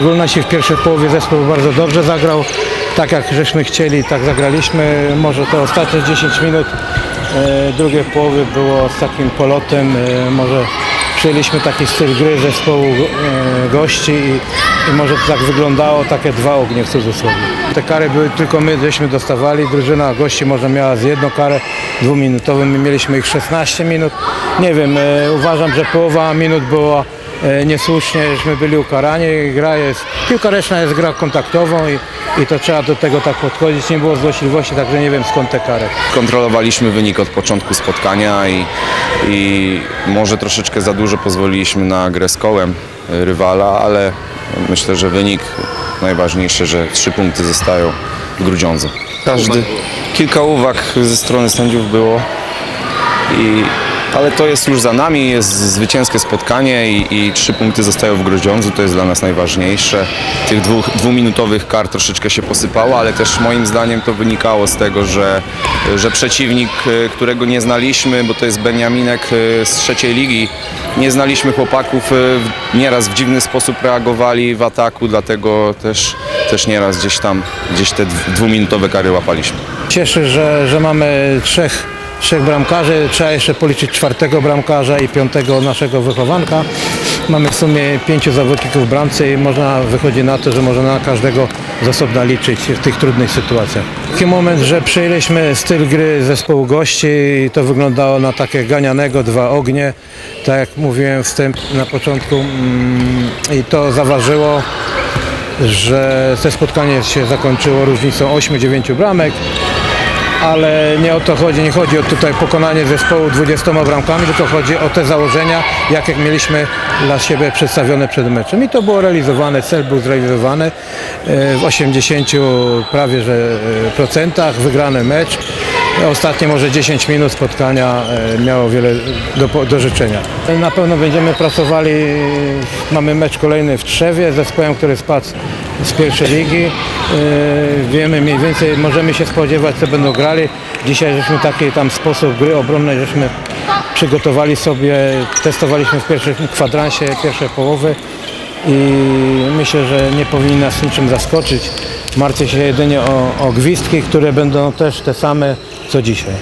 W ogólności w pierwszej połowie zespół bardzo dobrze zagrał. Tak jak żeśmy chcieli, tak zagraliśmy. Może te ostatnie 10 minut e, drugiej połowy było z takim polotem. E, może przyjęliśmy taki styl gry zespołu e, gości i, i może tak wyglądało, takie dwa ognie w cudzysłowie. Te kary były tylko my, żeśmy dostawali. Drużyna gości może miała z jedną karę dwuminutową. My mieliśmy ich 16 minut. Nie wiem, uważam, że połowa minut była niesłusznie, żeśmy byli ukarani. Gra jest, piłka ręczna jest gra kontaktową i, i to trzeba do tego tak podchodzić. Nie było złośliwości, także nie wiem skąd te kary. Kontrolowaliśmy wynik od początku spotkania i, i może troszeczkę za dużo pozwoliliśmy na grę z kołem y, rywala, ale myślę, że wynik najważniejszy, że trzy punkty zostają w Grudziądzu. Każdy, kilka uwag ze strony sędziów było, i, ale to jest już za nami, jest zwycięskie spotkanie i, i trzy punkty zostają w Grudziądzu, to jest dla nas najważniejsze. Tych dwóch, dwuminutowych kart troszeczkę się posypało, ale też moim zdaniem to wynikało z tego, że, że przeciwnik, y, którego nie znaliśmy, bo to jest Beniaminek y, z trzeciej ligi, nie znaliśmy chłopaków, y, nieraz w dziwny sposób reagowali w ataku, dlatego też, też nieraz gdzieś tam, gdzieś te dw- dwuminutowe kary łapaliśmy. Cieszy, że, że mamy trzech, trzech bramkarzy. Trzeba jeszcze policzyć czwartego bramkarza i piątego naszego wychowanka. Mamy w sumie pięciu zawodników w bramce i można wychodzi na to, że można na każdego z osobna liczyć w tych trudnych sytuacjach. Taki moment, że przyjęliśmy styl gry zespołu gości i to wyglądało na takie ganianego, dwa ognie. Tak jak mówiłem wstęp na początku mm, i to zaważyło że te spotkanie się zakończyło różnicą 8-9 bramek, ale nie o to chodzi, nie chodzi o tutaj pokonanie zespołu 20 bramkami, tylko chodzi o te założenia, jakie mieliśmy dla siebie przedstawione przed meczem. I to było realizowane, cel był zrealizowany e, w 80 prawie że e, procentach, wygrany mecz. Ostatnie może 10 minut spotkania e, miało wiele do, do życzenia. Na pewno będziemy pracowali, mamy mecz kolejny w Trzewie z zespołem, który spadł z pierwszej ligi. E, Wiemy mniej więcej, możemy się spodziewać, co będą grali. Dzisiaj żeśmy taki tam sposób gry obronnej, żeśmy przygotowali sobie, testowaliśmy w pierwszym kwadransie pierwszej połowy i myślę, że nie powinni nas niczym zaskoczyć. Martwię się jedynie o, o gwizdki, które będą też te same co dzisiaj.